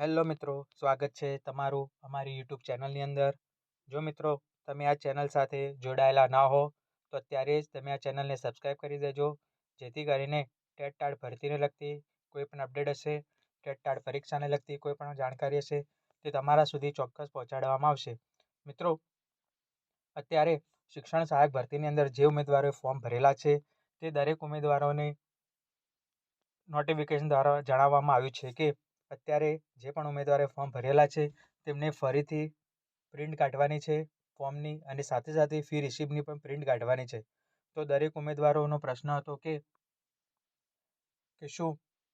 Hello મિત્રો, સ્વાગત છે તમારું અમારી યુટ્યુબ ચેનલની અંદર. જો મિત્રો, તમે આ ચેનલ સાથે જોડાયેલા ના હો, તો અત્યારે જ તમે આ ચેનલને સબસ્ક્રાઈબ કરી દેજો. જેથી કરીને ટેટ ટાળ ભરતીને લગતી કોઈ પણ અપડેટ હશે, ટેટ ટાટ પરીક્ષાને લગતી કોઈ પણ જાણકારી હશે, તે તમારા સુધી ચોક્કસ પહોંચાડવામાં આવશે. મિત્રો, અત્યારે શિક્ષણ સહાયક ભરતીની અંદર જે ઉમેદવારોએ ફોર્મ ભરેલા છે, તે દરેક ઉમેદવારોને નોટિફિકેશન દ્વારા જણાવવામાં આવ્યું છે કે અત્યારે જે પણ ઉમેદવારે ફોર્મ ભરેલા છે, તેમને ફરીથી પ્રિન્ટ કાઢવાની છે ફોર્મની અને સાથે સાથે ફી રિસીપ્ટની પણ પ્રિન્ટ કાઢવાની છે. તો દરેક ઉમેદવારોનો પ્રશ્ન હતો કે કે શું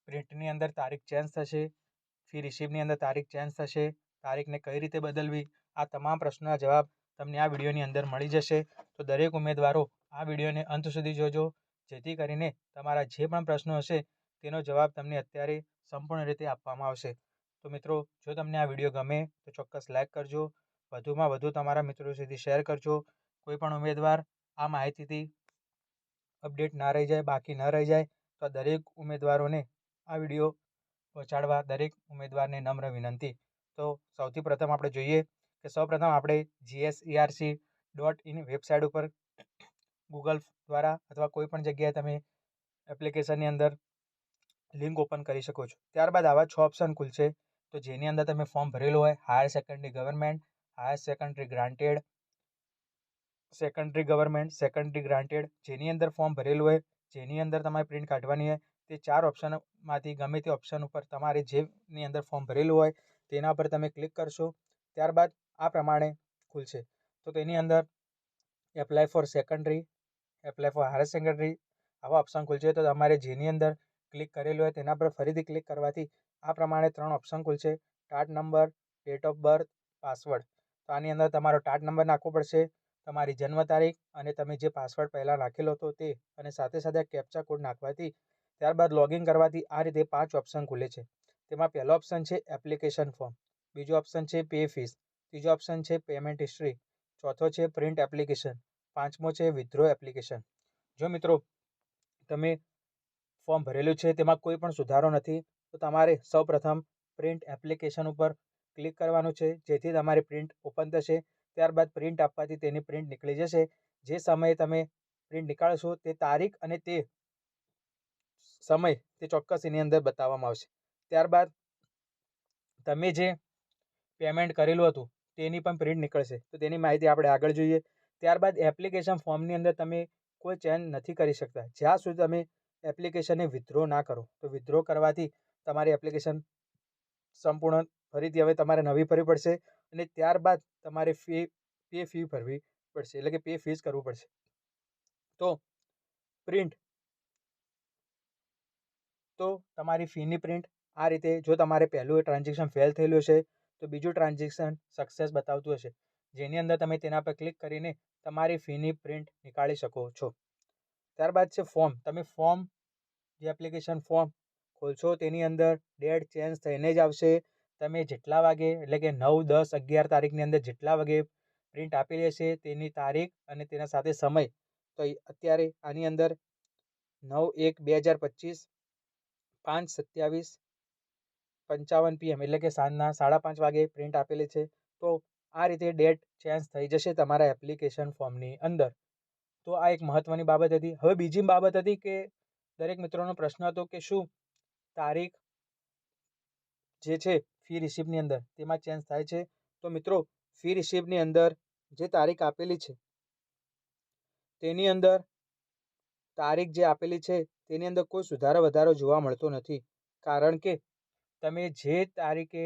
પ્રિન્ટની અંદર તારીખ ચેન્જ થશે ફી રિસીપ્ટની અંદર તારીખ ચેન્જ થશે, તારીખને કઈ રીતે બદલવી? આ તમામ પ્રશ્નોના જવાબ તમને આ વિડીયોની અંદર મળી જશે. તો દરેક ઉમેદવારો આ વિડીયોને અંત સુધી જોજો, જેથી કરીને તમારા જે પણ પ્રશ્નો હશે, તેનો જવાબ તમને અત્યારે સંપૂર્ણ રીતે આપવામાં આવશે. તો મિત્રો, જો તમને આ વીડિયો ગમે, તો ચોક્કસ લાઇક કરજો. વધુમાં વધુ તમારા મિત્રો સુધી શેર કરજો. કોઈપણ ઉમેદવાર આ માહિતીથી અપડેટ ના રહી જાય, બાકી ન રહી જાય, તો દરેક ઉમેદવારોને આ વીડિયો પહોંચાડવા દરેક ઉમેદવારને નમ્ર વિનંતી. તો સૌથી પ્રથમ આપણે જોઈએ કે સૌપ્રથમ આપણે જીએસઈઆરસી ડોટ ઇન વેબસાઇટ ઉપર ગૂગલ દ્વારા અથવા કોઈ પણ જગ્યાએ તમે એપ્લિકેશનની અંદર લિંક ઓપન કરી શકો છો. ત્યારબાદ આવા છ ઓપ્શન ખુલશે. તો જેની અંદર તમે ફોર્મ ભરેલું હોય higher secondary government higher secondary granted secondary government secondary granted જેની અંદર ફોર્મ ભરેલું હોય, જેની અંદર તમારે પ્રિન્ટ કાઢવાની હોય, તે ચાર ઓપ્શનમાંથી ગમે તે ઓપ્શન ઉપર તમારે જેની અંદર ફોર્મ ભરેલું હોય, તેના પર તમે ક્લિક કરશો. ત્યારબાદ આ પ્રમાણે ખુલશે. તો તેની અંદર apply for secondary apply for higher secondary આવા ઓપ્શન ખુલશે. તો તમારે જેની અંદર ક્લિક કરેલું હોય તેના પર ફરીથી ક્લિક કરવાથી આ પ્રમાણે ત્રણ ઓપ્શન ખુલશે. TAT number date of birth password તો આની અંદર તમારો ટાટ નંબર નાખવો પડશે, તમારી જન્મ તારીખ અને તમે જે પાસવર્ડ પહેલાં નાખેલો હતો તે અને સાથે સાથે કેપ્ચા કોડ નાખવાથી ત્યારબાદ લોગિન કરવાથી આ રીતે પાંચ ઓપ્શન ખુલે છે. તેમાં પહેલો ઓપ્શન છે એપ્લિકેશન ફોર્મ બીજો ઓપ્શન છે પે ફીસ ત્રીજો ઓપ્શન છે પેમેન્ટ હિસ્ટ્રી ચોથો છે પ્રિન્ટ એપ્લિકેશન પાંચમો છે વિથડ્રો એપ્લિકેશન જો મિત્રો તમે ફોર્મ ભરેલું છે, તેમાં કોઈ પણ સુધારો નથી. તો તમારે સૌપ્રથમ પ્રિન્ટ એપ્લિકેશન ઉપર ક્લિક કરવાનું છે, જેથી તમારી પ્રિન્ટ ઓપન થશે. ત્યારબાદ પ્રિન્ટ આપવાથી તેની પ્રિન્ટ નીકળી જશે. જે સમયે તમે પ્રિન્ટ નીકાળશો, તે તારીખ અને તે સમય, તે ચોક્કસ એની અંદર બતાવવામાં આવશે. ત્યારબાદ તમે જે પેમેન્ટ કરેલું હતું, તેની પણ પ્રિન્ટ નીકળશે. તો તેની માહિતી આપણે આગળ જોઈએ. ત્યારબાદ એપ્લિકેશન ફોર્મની અંદર તમે કોઈ ચેન્જ નથી કરી શકતા. જ્યાં સુધી તમે એપ્લિકેશનને વિથડ્રો ના કરો. તો વિથડ્રો કરવાથી તમારી એપ્લિકેશન સંપૂર્ણ ફરીથી હવે તમારે નવી ભરવી પડશે અને ત્યારબાદ તમારે ફી, પે ફી ભરવી પડશે. એટલે કે પે ફીસ કરવું પડશે. તો પ્રિન્ટ તો તમારી ફીની પ્રિન્ટ આ રીતે જો તમારે પહેલું ટ્રાન્ઝેક્શન ફેલ થયેલું હશે, તો બીજું ટ્રાન્ઝેક્શન સક્સેસ બતાવતું હશે. જેની અંદર તમે તેના પર ક્લિક કરીને તમારી ફીની પ્રિન્ટ નીકાળી શકો છો. ત્યારબાદ છે ફોર્મ. તમે ફોર્મ, જે એપ્લિકેશન ફોર્મ ખોલશો તેની અંદર ડેટ ચેન્જ થઈને જ આવશે. તમે જેટલા વાગે, એટલે કે નવ, દસ, અગિયાર તારીખની અંદર જેટલા વાગે પ્રિન્ટ આપેલી હશે તેની તારીખ અને તેના સાથે સમય. તો અત્યારે આની અંદર નવ, એક, બે હજાર પચીસ, પાંચ, સત્યાવીસ, પંચાવન પીએમ એટલે કે સાંજના સાડા પાંચ વાગે પ્રિન્ટ આપેલી છે. તો આ રીતે ડેટ ચેન્જ થઈ જશે તમારા એપ્લિકેશન ફોર્મની અંદર. તો આ એક મહત્ત્વની બાબત હતી. હવે બીજી બાબત હતી કે દરેક મિત્રોનો પ્રશ્ન હતો કે શું તારીખ જે છે ફી રિસિપ્ટની અંદર તેમાં ચેન્જ થાય છે? તો મિત્રો, ફી રિસિપ્ટની અંદર જે તારીખ આપેલી છે, તેની અંદર તારીખ જે આપેલી છે, તેની અંદર કોઈ સુધારો વધારો જોવા મળતો નથી. કારણ કે તમે જે તારીખે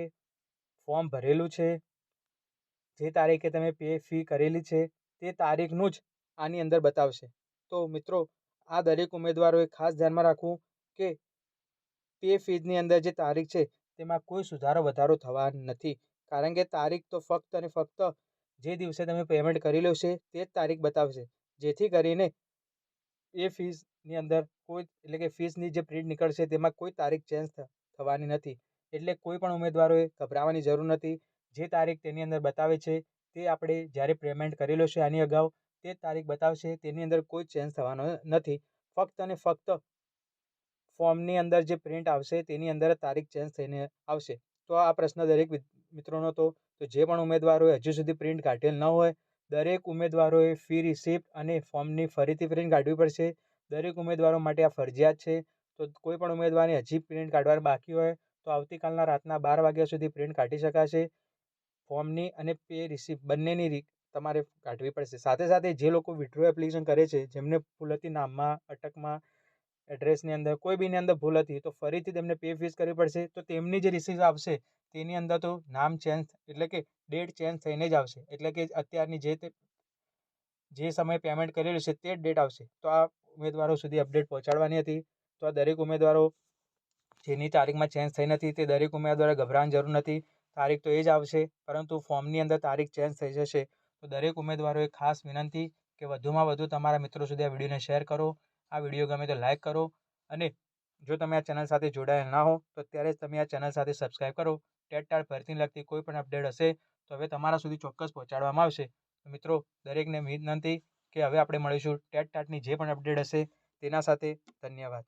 ફોર્મ ભરેલું છે, જે તારીખે તમે પે ફી કરેલી છે, તે તારીખનું જ આની અંદર બતાવશે. તો મિત્રો, આ દરેક ઉમેદવારોએ ખાસ ધ્યાનમાં રાખવું કે પે ફીઝની અંદર જે તારીખ છે, તેમાં કોઈ સુધારો વધારો થવા નથી. કારણ કે તારીખ તો ફક્ત અને ફક્ત જે દિવસે તમે પેમેન્ટ કરેલું છે, તે જ તારીખ બતાવશે. જેથી કરીને એ ફીઝની અંદર કોઈ, એટલે કે ફીઝની જે પ્રિન્ટ નીકળશે, તેમાં કોઈ તારીખ ચેન્જ થવાની નથી. એટલે કોઈ પણ ઉમેદવારોએ ગભરાવાની જરૂર નથી. જે તારીખ તેની અંદર બતાવે છે, તે આપણે જ્યારે પેમેન્ટ કરેલો છે આની અગાઉ તે તારીખ બતાવશે, તેની અંદર કોઈ ચેન્જ થવાનો નથી. ફક્ત અને ફક્ત ફોર્મની અંદર જે પ્રિન્ટ આવશે, તેની અંદર તારીખ ચેન્જ થઈને આવશે. તો આ પ્રશ્ન દરેક મિત્રોનો હતો તો જે પણ ઉમેદવારોએ હજુ સુધી પ્રિન્ટ કાઢેલ ન હોય, દરેક ઉમેદવારોએ ફી રિસિપ્ટ અને ફોર્મની ફરીથી પ્રિન્ટ કાઢવી પડશે. દરેક ઉમેદવારો માટે આ ફરજિયાત છે. તો કોઈ પણ ઉમેદવારને હજી પ્રિન્ટ કાઢવાની બાકી હોય, તો આવતીકાલના રાતના બાર વાગ્યા સુધી પ્રિન્ટ કાઢી શકાશે. ફોર્મની અને પે રિસિપ્ટ બંનેની તમારે કાઢવી પડશે. સાથે સાથે જે લોકો વિડ્રો એપ્લિકેશન કરે છે, જેમને ભૂલ હતી નામમાં, અટકમાં એડ્રેસની અંદર, કોઈ બીની અંદર ભૂલ હતી, તો ફરીથી તેમને પે ફીસ કરવી પડશે. તો તેમની જે રિસીવ આવશે, તેની અંદર તો નામ ચેન્જ એટલે કે ડેટ ચેન્જ થઈને જ આવશે. એટલે કે અત્યારની જે તે, જે સમયે પેમેન્ટ કરેલું છે, તે જ ડેટ આવશે. તો આ ઉમેદવારો સુધી અપડેટ પહોંચાડવાની હતી. તો આ દરેક ઉમેદવારો જેની તારીખમાં ચેન્જ થઈ નથી, તે દરેક ઉમેદવારે ગભરાવાની જરૂર નથી. તારીખ તો એ જ આવશે, પરંતુ ફોર્મની અંદર તારીખ ચેન્જ થઈ જશે. તો દરેક ઉમેદવારોએ ખાસ વિનંતી કે વધુમાં વધુ તમારા મિત્રો સુધી આ વિડીયોને શેર કરો. આ વીડિયો ગમે તો લાઇક કરો અને જો તમે આ ચેનલ સાથે જોડાયેલ ના હો, તો અત્યારે જ તમે આ ચેનલ સાથે સબસ્ક્રાઈબ કરો. ટેટ ટાટ ભરતીને લગતી કોઈ પણ અપડેટ હશે, તો હવે તમારા સુધી ચોક્કસ પહોંચાડવામાં આવશે. મિત્રો, દરેકને વિનંતી કે હવે આપણે મળીશું ટેટ ટાટની જે પણ અપડેટ હશે, તેના સાથે ધન્યવાદ.